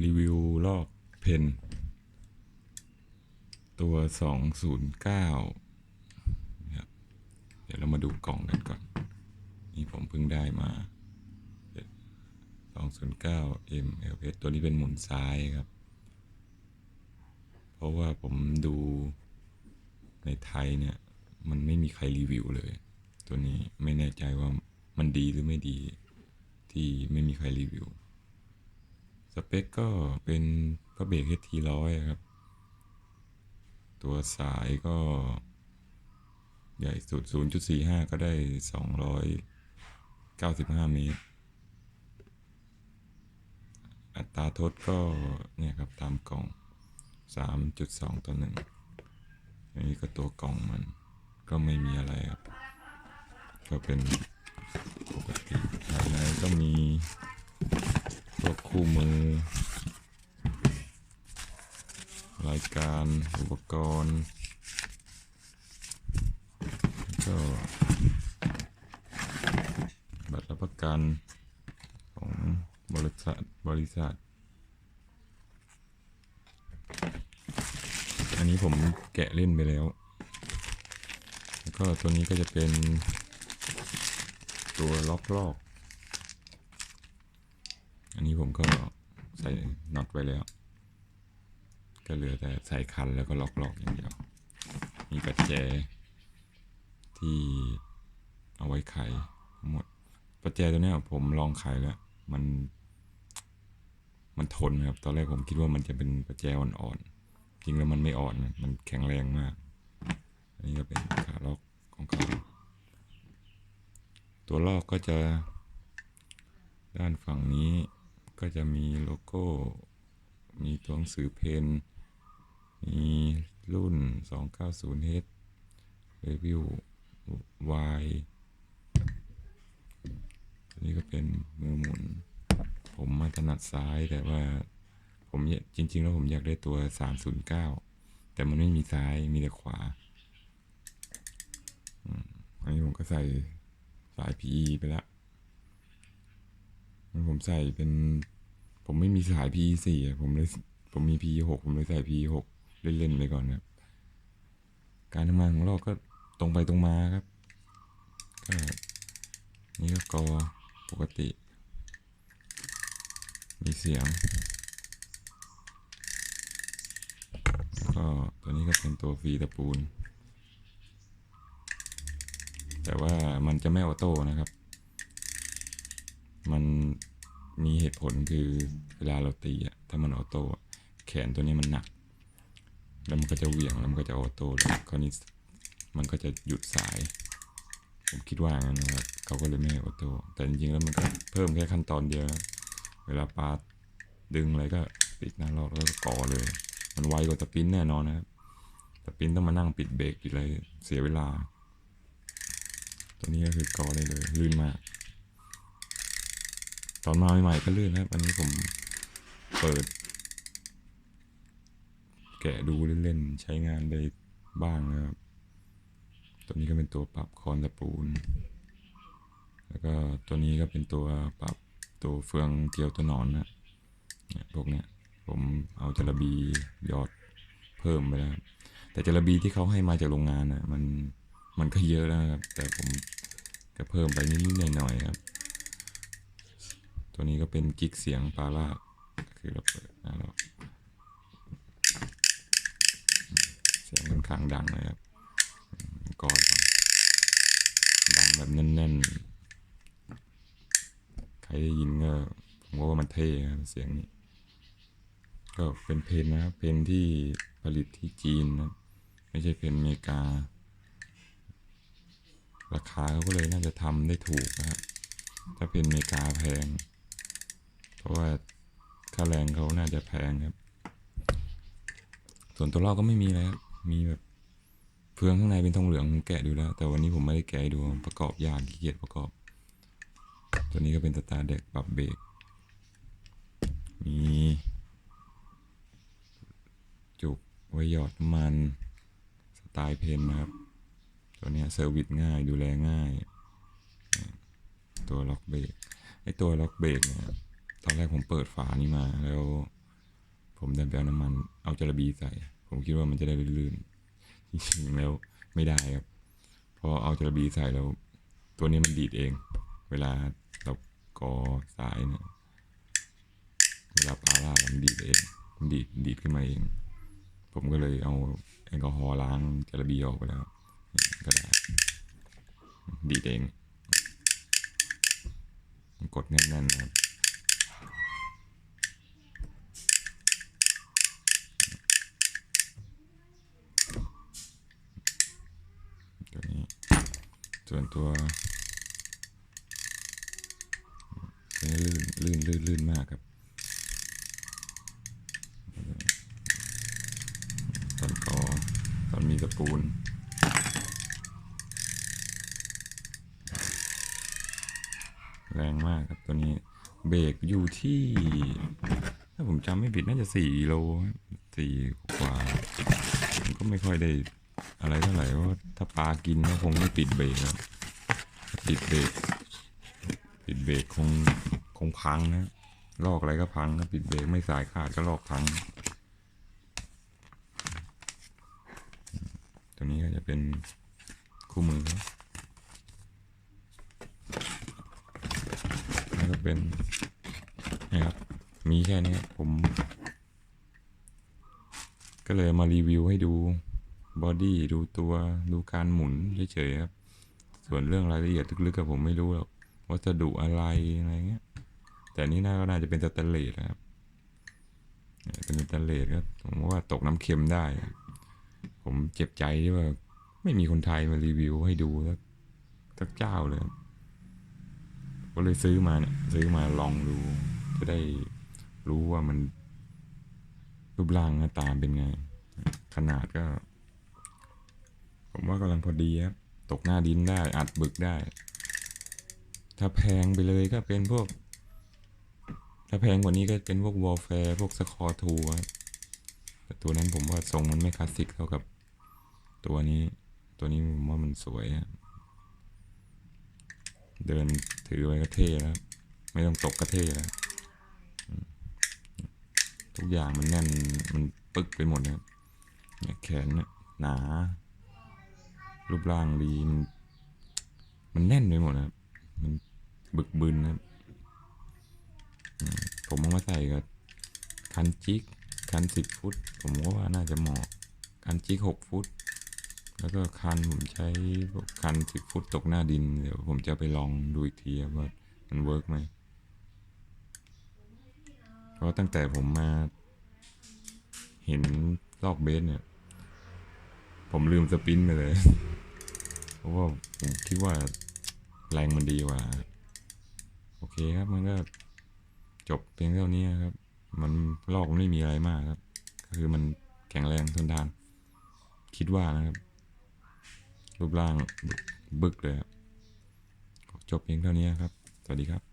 รีวิวลอกเพนตัวสองศูนย์เก้าครับเดี๋ยวเรามาดูกล่องกันก่อน นี่ผมเพิ่งได้มาสองศูนย์เก้า MLS ตัวนี้เป็นหมุนซ้ายครับ เพราะว่าผมดูในไทยเนี่ย มันไม่มีใครรีวิวเลย ตัวนี้ไม่แน่ใจว่ามันดีหรือไม่ดีที่ไม่มีใครรีวิว สเปคก็เป็นพระเบรก HT ร้อยครับ ตัวสายก็ ใหญ่สุด 0.45 ก็ได้ 295 เมตร อัตราทดก็เนี่ยครับตามกล่อง 3.2 ต่อหนึ่งอันนี้ก็ตัวกล่องมันก็ไม่มีอะไรครับ ก็เป็นปกติภายในก็มี วกคู่มือ รายการอุปกรณ์แล้วก็บัตรรับประกันของบริษัทบริษัท อันนี้ผมแกะเล่นไปแล้ว แล้วก็ตัวนี้ก็จะเป็นตัวล็อกลอก นนี้ผมก็ใส่น็อตไว้แล้ว ก็เหลือแต่ใส่คันแล้วก็ล็อกล็อย่างเดียว มีปัจแจที่เอาไว้ไขหมดปัจแจตัวเนี้ยผมลองไขแล้ว มัน มันทนครับ ตอนแรกผมคิดว่ามันจะเป็นปัจแจอ่อนๆ จริงแล้วมันไม่อ่อน มันแข็งแรงมาก อันนี้ก็เป็นขาล็อกของเขาตัวลอกก็จะด้านฝั่งนี้ ก็จะมีโลโก้ มีตัวหนังสือเพน มีรุ่น 290H Review Y อันนี้ก็เป็นมือหมุน ผมมาถนัดซ้ายแต่ว่าผมจริง ๆ แล้วผมอยากได้ตัว 309 แต่มันไม่มีซ้ายมีแต่ขวาอันนี้ผมก็ใส่สาย PE ไปแล้วงั้นผมใส่เป็น ผมไม่มีสาย PE สี่ผมเลยผมมี PE หกผมเลยใส่ PE หกเล่นๆไปก่อนครับ การทำงานของเราก็ตรงไปตรงมาครับก็นี่ก็กอปกติ มีเสียงก็ตัวนี้ก็เป็นตัวฟรีตะปูน แต่ว่ามันจะไม่ออโต้นะครับ มัน มีเหตุผลคือเวลาเราตีอะถ้ามันออโต้แขนตัวนี้มันหนัก แล้วมันก็จะเหวี่ยงแล้วมันก็จะออโต้แล้วคราวนี้มันก็จะหยุดสาย ผมคิดว่างั้นนะครับเขาก็เลยไม่ให้ออโต้แต่จริงๆแล้วมันก็เพิ่มแค่ขั้นตอนเดียว เวลาปาดดึงอะไรก็ปิดหน้าลอกแล้วก็ก่อเลย มันไวกว่าตะปิ้นแน่นอนนะครับตะปิ้นต้องมานั่งปิดเบรกปิดอะไรเสียเวลา ตัวนี้ก็คือก่อได้เลยลื่นมาก ตอนมาใหม่ๆก็ลื่นนะครับ อันนี้ผมเปิด แกะดูเล่นๆ ใช้งานได้บ้างนะครับ ตัวนี้ก็เป็นตัวปรับคอนตะปูน แล้วก็ตัวนี้ก็เป็นตัวปรับตัวเฟืองเกลียวตัวหนอนนะเนี่ยพวกเนี้ยผมเอาจระบีหยอดเพิ่มไปแล้ว แต่จระบีที่เขาให้มาจากโรงงานนะมันมันก็เยอะแล้วครับ แต่ผมก็เพิ่มไปนิดๆหน่อยๆครับ ตัวนี้ก็เป็นกิ๊กเสียงปาล่าคือเราเปิดนะเราเสียงค่อนข้างดังเลยครับกอดก่อนดังแบบแน่นๆ ใครได้ยินก็ผมว่ามันเท่ครับเสียงนี้ ก็เป็นเพนนะครับเพนที่ผลิตที่จีนนะไม่ใช่เพนอเมริกา ราคาเขาก็เลยน่าจะทำได้ถูกนะครับ ถ้าเป็นอเมริกาแพง เพราะว่าค่าแรงเขาน่าจะแพงครับ ส่วนตัวลอกก็ไม่มีแล้วมีแบบเฟืองข้างในเป็นทองเหลืองแกะดูแล้ว แต่วันนี้ผมไม่ได้แกะดูประกอบยากขี้เกียจประกอบ ตัวนี้ก็เป็นสตาร์เด็กปรับเบรกมีจุกไว้หยอดน้ำมันสไตล์เพนนะครับ ตัวนี้เซอร์วิสง่ายดูแลง่าย ตัวล็อกเบรกไอตัวล็อกเบรกเนี่ย ตอนแรกผมเปิดฝานี้มา แล้ว ผมดันไปเอาน้ำมัน เอาจระบีใส่ ผมคิดว่ามันจะได้ลื่นๆจริงๆแล้วไม่ได้ครับพราะเอาจระบีใส่แล้ว ตัวนี้มันดีดเอง เวลาเรากอสายเนี่ยเวลาปลาล่ามันดีดเองมันดีดดีดขึ้นมาเอง ผมก็เลยเอาแอลกอฮอล์ล้างจระบีออกไปแล้วก็ได้ดีดเองกดแน่นๆนะครับ ตัวนี้ ส่วนตัวตัวนี้ลื่นลื่นลื่นลื่นมากครับตอนกอตอนมีตะปูนแรงมากครับตัวนี้ เบรกอยู่ที่ ถ้าผมจำไม่ผิดน่าจะสี่โลสี่กว่าผมก็ไม่ค่อยได้ อะไรเท่าไหร่ว่าถ้าปลากินก็คงไม่ปิดเบรกครับถ้าปิดเบรกปิดเบรกคงคงพังนะลอกอะไรก็พังครับปิดเบรกไม่สายขาดก็ลอกพัง ตัวนี้ก็จะเป็นคู่มือแล้วก็เป็นนะครับมีแค่นี้ผม ก็เลยมารีวิวให้ดู บอดี้ดูตัวดูการหมุนเฉยๆครับ ส่วนเรื่องรายละเอียดลึกๆกับผมไม่รู้หรอกวัสดุอะไรอะไรเงี้ย แต่นี่น่าก็น่าจะเป็นสแตนเลสนะครับเป็นสแตนเลสครับผมว่าตกน้ำเค็มได้ ผมเจ็บใจที่ว่า ไม่มีคนไทยมารีวิวให้ดูสักสักเจ้าเลย ก็เลยซื้อมาเนี่ยซื้อมาลองดู จะได้รู้ว่ามันรูปร่างหน้าตาเป็นไง ขนาดก็ ผมว่ากำลังพอดีครับ ตกหน้าดินได้ อัดบึกได้ ถ้าแพงไปเลยก็เป็นพวก ถ้าแพงกว่านี้ก็เป็นพวกวอลแฟร์พวกสคอร์ทูครับแต่ตัวนั้นผมว่าทรงมันไม่คลาสสิกเท่ากับ ตัวนี้ ตัวนี้ผมว่ามันสวยเดินถือไว้ก็เท่แล้ว ไม่ต้องตกก็เท่แล้ว ทุกอย่างมันแน่น มันปึกไปหมดนะเนี่ยแขนเนี่ยหนา รูปร่างดีมันมันแน่นไปหมดนะครับมันบึกบึนนะครับอืมผมเอามาใส่กับคันจิกคันสิบฟุต ผมก็ว่าน่าจะเหมาะคันจิกหกฟุต แล้วก็คันผมใช้คันสิบฟุตตกหน้าดิน เดี๋ยวผมจะไปลองดูอีกทีว่ามันเวิร์กไหมเพราะตั้งแต่ผมมาเห็นลอกเบสเนี่ย ผมลืมสปินไปเลย เพราะว่าผมคิดว่าแรงมันดีกว่า โอเคครับมันก็จบเพียงเท่านี้ครับ มันลอกมันไม่มีอะไรมากครับ ก็คือมันแข็งแรงทนทาน คิดว่านะครับ รูปร่างบึกบึกเลยครับ จบเพียงเท่านี้ครับ สวัสดีครับ